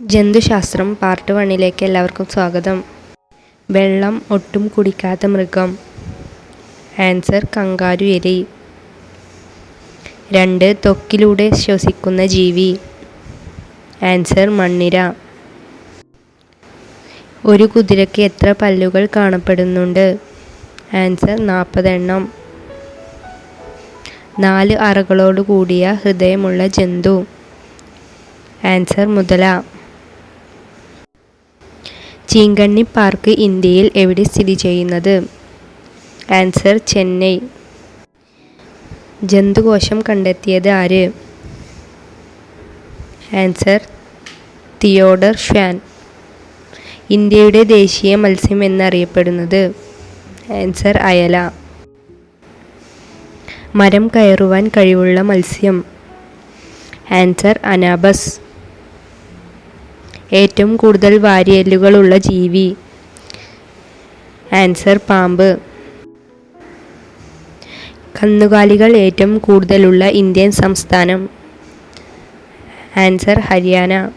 ജന്തുശാസ്ത്രം part വണ്ണിലേക്ക് എല്ലാവർക്കും സ്വാഗതം. വെള്ളം ഒട്ടും കുടിക്കാത്ത മൃഗം. ആൻസർ കങ്കാരു എലി. രണ്ട് ത്വക്കിലൂടെ ശ്വസിക്കുന്ന ജീവി. ആൻസർ മണ്ണിര. ഒരു കുതിരയ്ക്ക് എത്ര പല്ലുകൾ കാണപ്പെടുന്നുണ്ട്? ആൻസർ നാൽപ്പതെണ്ണം നാല് അറകളോട് കൂടിയ ഹൃദയമുള്ള ജന്തു. ആൻസർ മുതല. ചീങ്കണ്ണി പാർക്ക് ഇന്ത്യയിൽ എവിടെ സ്ഥിതി ചെയ്യുന്നത്? ആൻസർ ചെന്നൈ. ജന്തുകോശം കണ്ടെത്തിയത് ആര്? Answer Theodor Schwann. ഇന്ത്യയുടെ ദേശീയ മത്സ്യം എന്നറിയപ്പെടുന്നത് ആൻസർ അയല. മരം കയറുവാൻ കഴിവുള്ള മത്സ്യം. Answer anabas. ഏറ്റവും കൂടുതൽ വാരിയെല്ലുകളുള്ള ജീവി. ആൻസർ പാമ്പ്. കന്നുകാലികൾ ഏറ്റവും കൂടുതലുള്ള ഇന്ത്യൻ സംസ്ഥാനം. ആൻസർ ഹരിയാന.